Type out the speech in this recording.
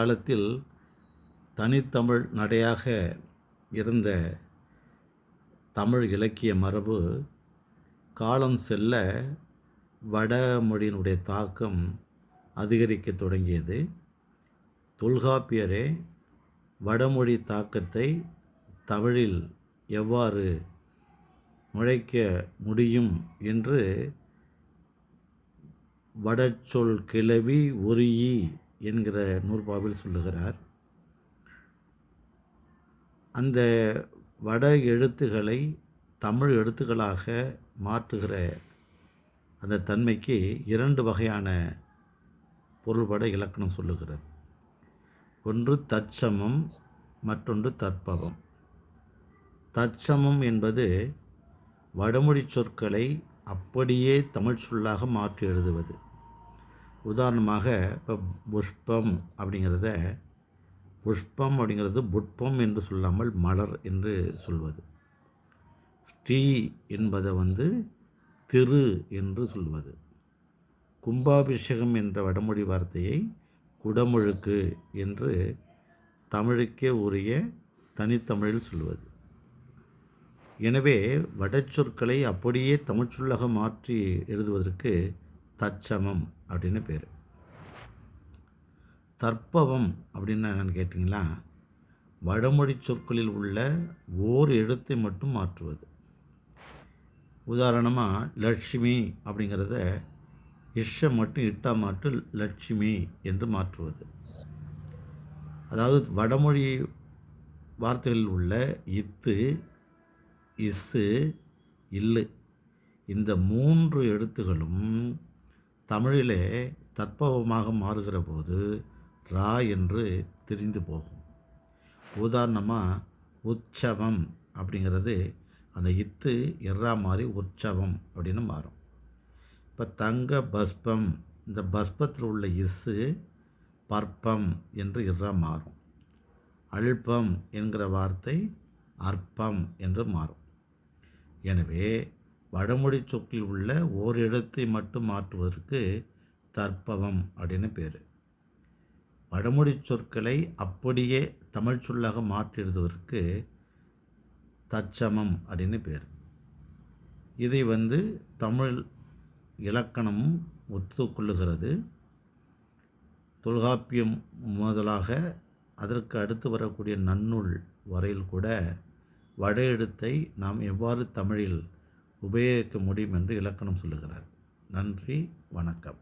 காலத்தில் தனித்தமிழ் நடையாக இருந்த தமிழ் இலக்கிய மரபு காலம் செல்ல வடமொழியினுடைய தாக்கம் அதிகரிக்க தொடங்கியது. தொல்காப்பியரே வடமொழி தாக்கத்தை தமிழில் எவ்வாறு நுழைக்க முடியும் என்று வடச்சொல் கிளவி ஒரியி என்கிற நூற்பாவில் சொல்லுகிறார் அந்த வட எழுத்துக்களை தமிழ் எழுத்துக்களாக மாற்றுகிற அந்த தன்மைக்கு இரண்டு வகையான பொருள்பட இலக்கணம் சொல்லுகிறது. ஒன்று தற்சமம் மற்றொன்று தற்பவம். தற்சமம் என்பது வடமொழி சொற்களை அப்படியே தமிழ் சொல்லாக மாற்றி எழுதுவது. உதாரணமாக இப்போ புஷ்பம் அப்படிங்கிறத புஷ்பம் அப்படிங்கிறது புட்பம் என்று சொல்லாமல் மலர் என்று சொல்வது. ஸ்ரீ என்பதை வந்து திரு என்று சொல்வது. கும்பாபிஷேகம் என்ற வடமொழி வார்த்தையை குடமுழுக்கு என்று தமிழுக்கே உரிய தனித்தமிழில் சொல்வது. எனவே வடச்சொற்களை அப்படியே தமிழ்ச்சொல்லாக மாற்றி எழுதுவதற்கு தச்சமம் அப்படின்னு பேர். தற்பவம் அப்படின்னு என்னென்னு கேட்டிங்களா? வடமொழி சொற்களில் உள்ள ஓர் எழுத்தை மட்டும் மாற்றுவது. உதாரணமாக லட்சுமி அப்படிங்கிறத இஷ மட்டும் இட்டா மாட்டு லட்சுமி என்று மாற்றுவது. அதாவது வடமொழி வார்த்தைகளில் உள்ள இத்து இஸ்ஸு இல்லு இந்த மூன்று எழுத்துகளும் தமிழிலே தற்பவமாக மாறுகிற போது ரா என்று தெரிந்து போகும். உதாரணமாக உற்சவம் அப்படிங்கிறது அந்த இத்து எறா மாறி உற்சவம் அப்படின்னு மாறும். இப்போ தங்க பஸ்பம் இந்த பஸ்பத்தில் உள்ள இஸ்ஸு பற்பம் என்று இறா மாறும். அல்பம் என்கிற வார்த்தை அற்பம் என்று மாறும். எனவே வடமொழி சொற்களில் உள்ள ஓர் இடத்தை மட்டும் மாற்றுவதற்கு தற்பவம் அப்படின்னு பேர். வடமொழி சொற்களை அப்படியே தமிழ் சொல்லாக மாற்றி தச்சமம் அப்படின்னு பேர். இதை வந்து தமிழ் இலக்கணமும் ஒத்துக்கொள்ளுகிறது. தொல்காப்பியம் முதலாக அதற்கு அடுத்து வரக்கூடிய நன்னூல் வரையில் கூட வட எழுத்தை நாம் எவ்வாறு தமிழில் உபயோகிக்க முடியும் என்று இலக்கணம் சொல்லுகிறது நன்றி வணக்கம்.